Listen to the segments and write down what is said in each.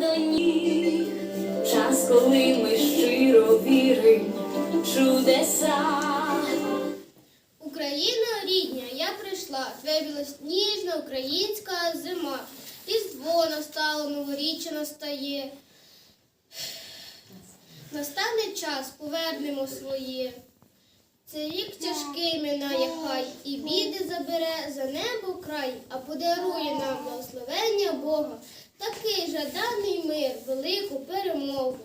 до час, коли ми щиро віримо чудеса. Україна рідня, я прийшла, твоя білосніжна українська зима. і Різдво настало, новоріччя настає. Настане час, повернемо своє. Цей рік тяжкий минає хай, і біди забере за небо край, а подарує нам благословення Бога такий жаданий мир, велику перемогу.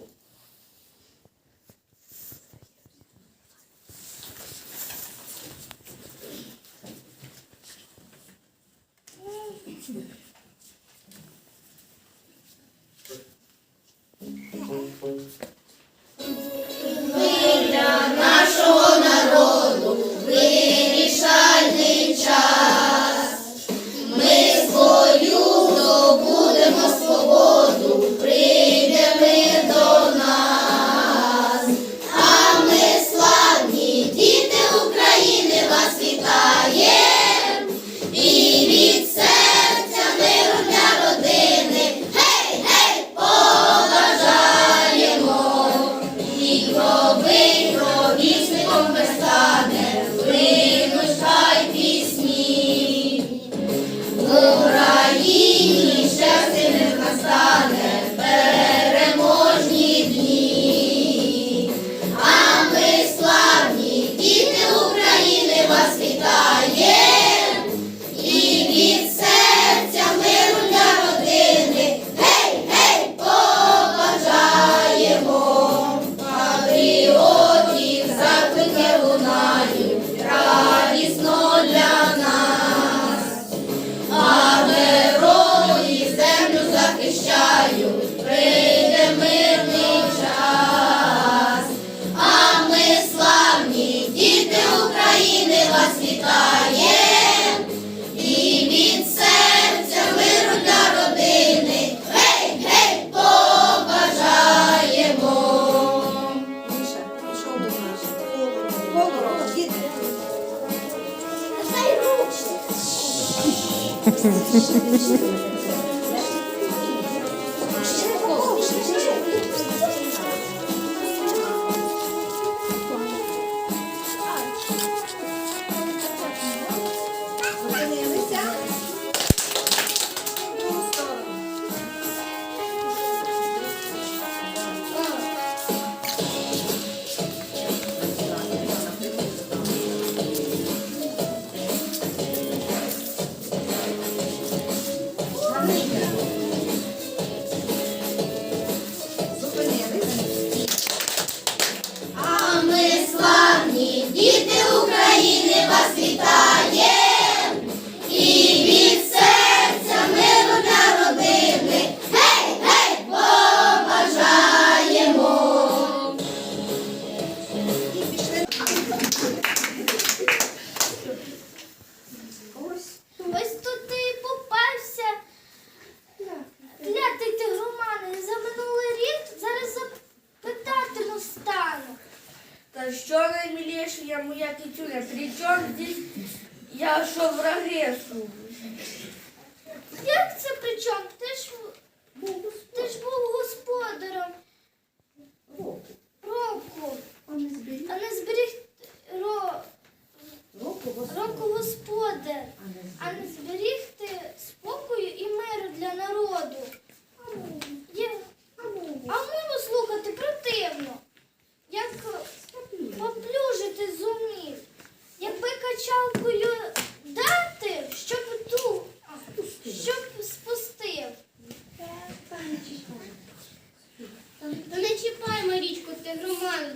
не чіпай, Марічку, ти громаду,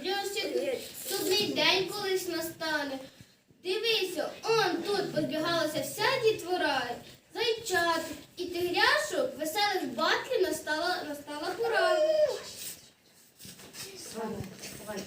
тут не день колись настане. Дивися, он тут позбігалася вся дітвора, зайчат і тигряшок, веселих батлів настала настала пора. Давай,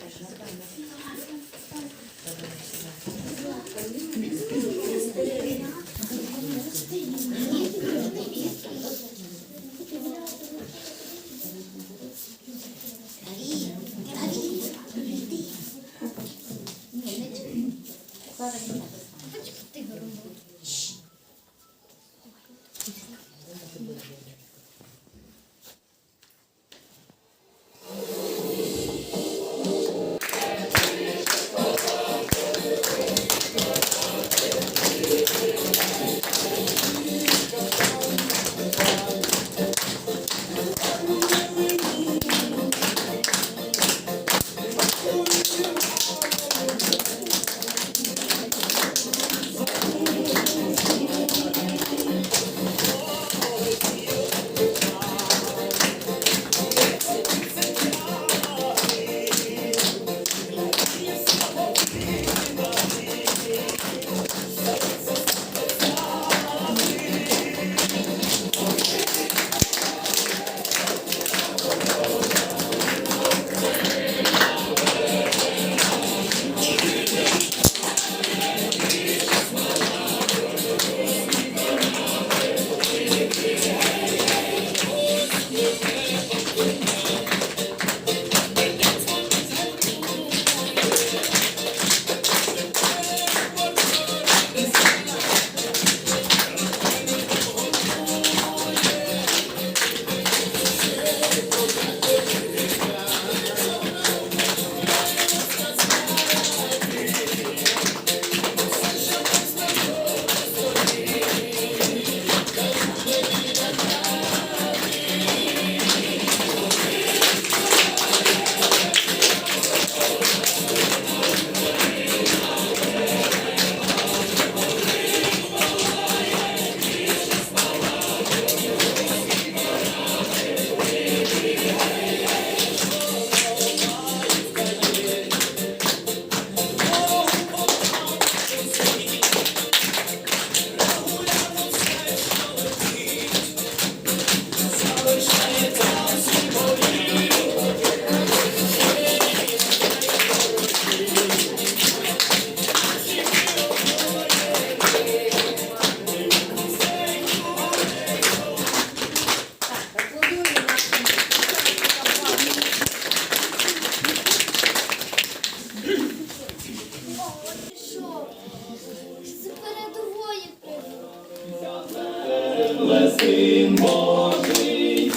син Божий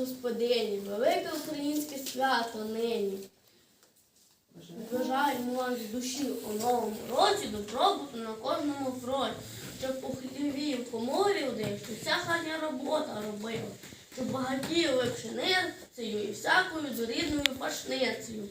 господині, велике українське свято нині. Бажаємо душі у новому році добробуту на кожному фронті, щоб у хліві в коморі один, щоб вся хатня робота робила, щоб багатіли пшеницею і всякою дорідною пашницею.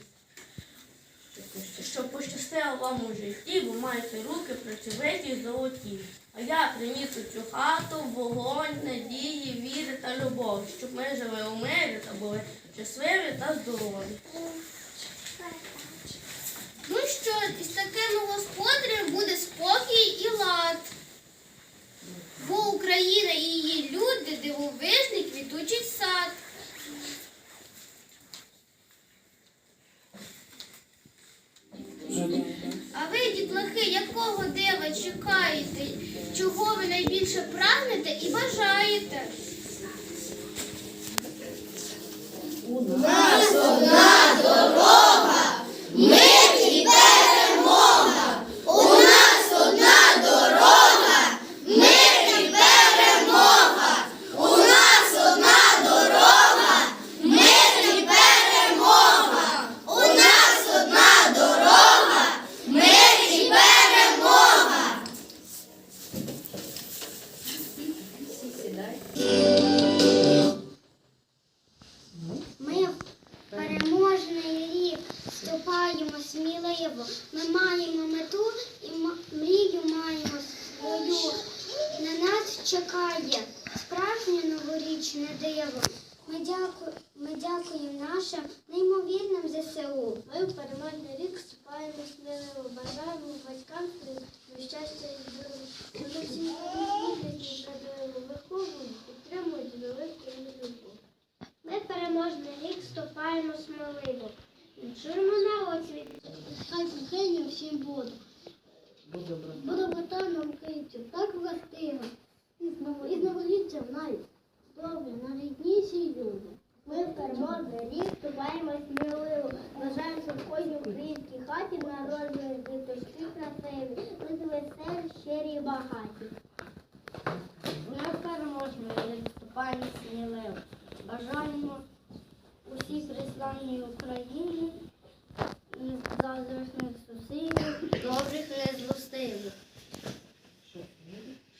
Щоб пощастило вам у житті, бо маєте руки працьовиті й золоті. А я приніс у цю хату вогонь, надії, віри та любов, щоб ми жили у мирі та були щасливі та здорові. Ну що, із таким господарем буде спокій і лад. Бо Україна і її люди дивовижний квітучий сад. Дітлахи, якого дива чекаєте? Чого ви найбільше прагнете і бажаєте? Сміливо. Ми маємо мету і мрію маємо свою. На нас чекає справжнє новорічне диво. Ми, дяку... Ми дякуємо нашим неймовірним ЗСУ. Ми в переможний рік вступаємо сміливо. Бажаємо батькам щастя і здоров'я. Виховують, підтримують великим любов. Ми переможний рік вступаємо сміливо. Чуємо на оці, хай кохання всім буде. Буде братана українців, так властиво. І з новоліття в нас добре, найрідніші люди. Ми в переможний рік вступаємо сміливо. Бажаємо, в кожній українській хаті народили діточки красиві, люди веселі, щирі і багаті. Ми в переможний рік вступаємо сміливо. Бажаємо усій приславній Україні завтрашніх зусиль, добрих не злостивих.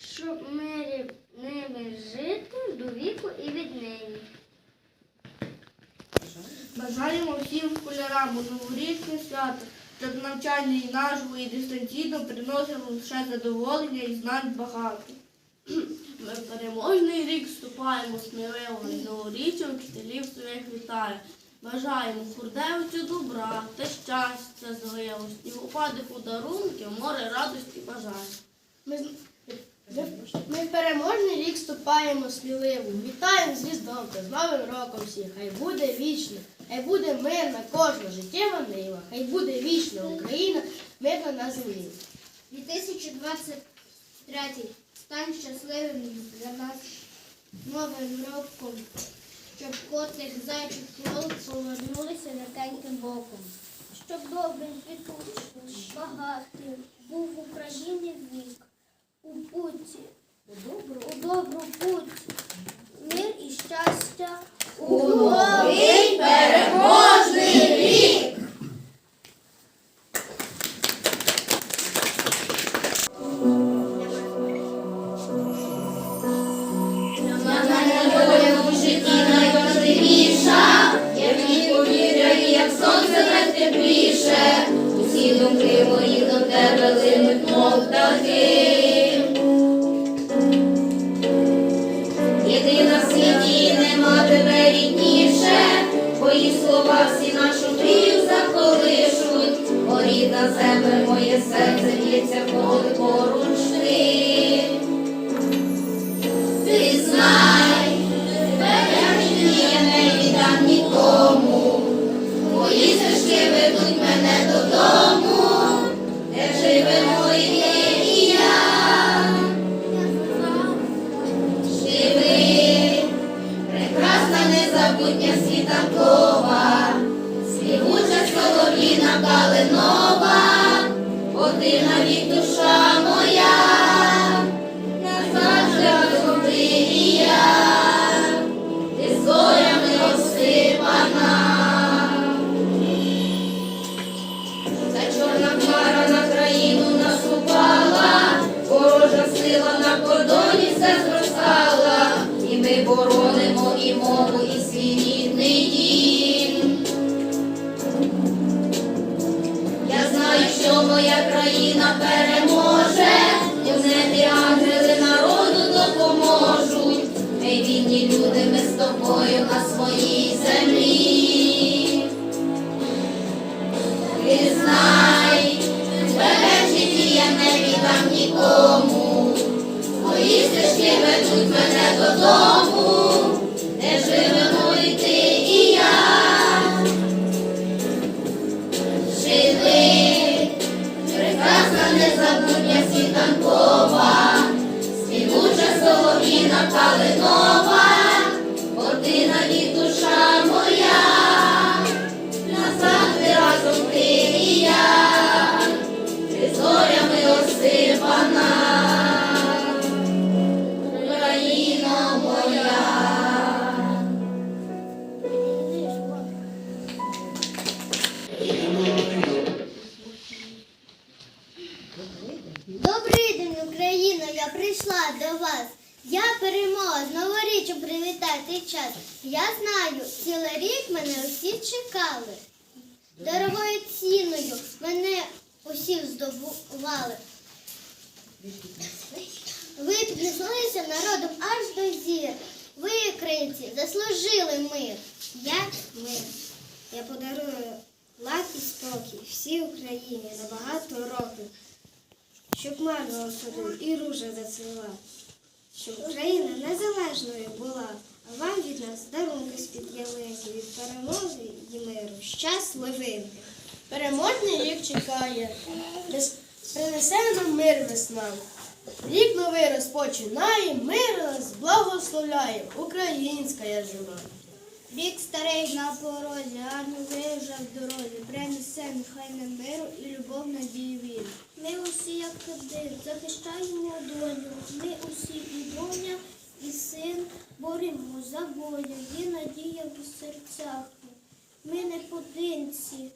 Щоб мирі ними жити до віку і віднині. Бажаємо всім школярам у новорічне свято, щоб навчання і наживо, і дистанційно приносило лише задоволення і знань багато. Ми в переможний рік вступаємо сміливо і новоріччя вчителів своїх вітає. Бажаємо хурдевицю добра та щастя зливості, упадих подарунків, море радості бажає. Ми, з- ми в переможний рік вступаємо сміливо. Вітаємо з Різдвом та з Новим роком всіх. Хай буде вічно, хай буде мирна кожна життєва нива, хай буде вічна Україна, мирна на землі. 2023 стань щасливим для нас новим роком, щоб котик, зайчик, кролик повернулися легеньким боком. Щоб добрим, квітучим, багатим був в Україні вік, у путі, у добру, у добру путь, мир і щастя. У новий з співуча солов'їна калинова, один навік душа боронимо і мову, і свій рідний дім. Я знаю, що моя країна переможе, у небі ангели народу допоможуть. Ми вільні люди, ми з тобою на своїй землі. Ти знай, тебе житті я не віддам нікому. Мої стежки ведуть мене додому, прийшла до вас. Я перемога, з новоріччю привітати час. Я знаю, цілий рік мене усі чекали. Дорогою ціною мене усі здобували. Ви піднеслися народом аж до зір. Ви, українці, заслужили мир. Я мир. Я подарую лад і спокій всій Україні на багато років щоб марно осадив і ружа зацвіла, щоб Україна незалежною була, а вам від нас дарунки з-під ялинки, від перемоги і миру. Щасливинки! Переможний рік чекає, принесе нам мир весна. Рік новий розпочинає, мир нас благословляє, українська я зима. Вік старий на порозі, гарно виїжджав в дорозі, принесе нехай нам миру і любов, надію віру. Ми усі, як один, захищаємо долю, ми усі і доня, і син боремо за волю, є надія в серцях. Ми не подинці,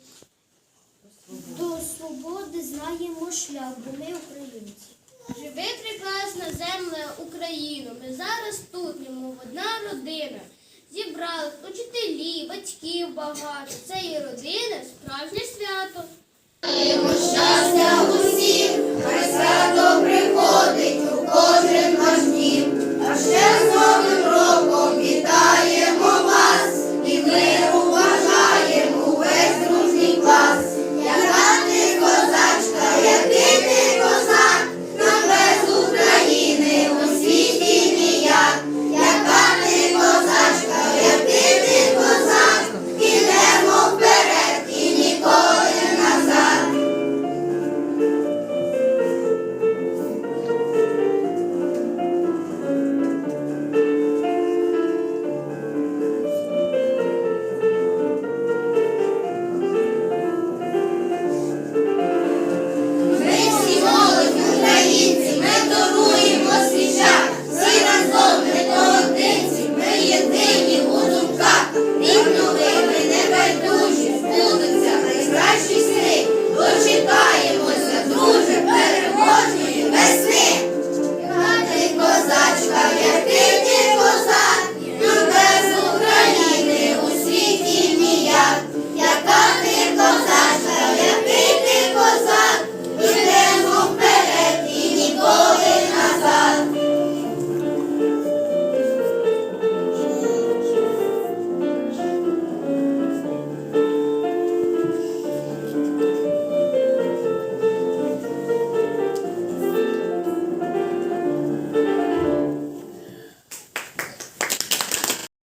до свободи знаємо шлях, бо ми українці. Живи прекрасна земля Україну. Ми зараз тут, немов одна родина. Зібрали учителі, батьків багато. Це і родина, справжнє свято. Щастя усім, хай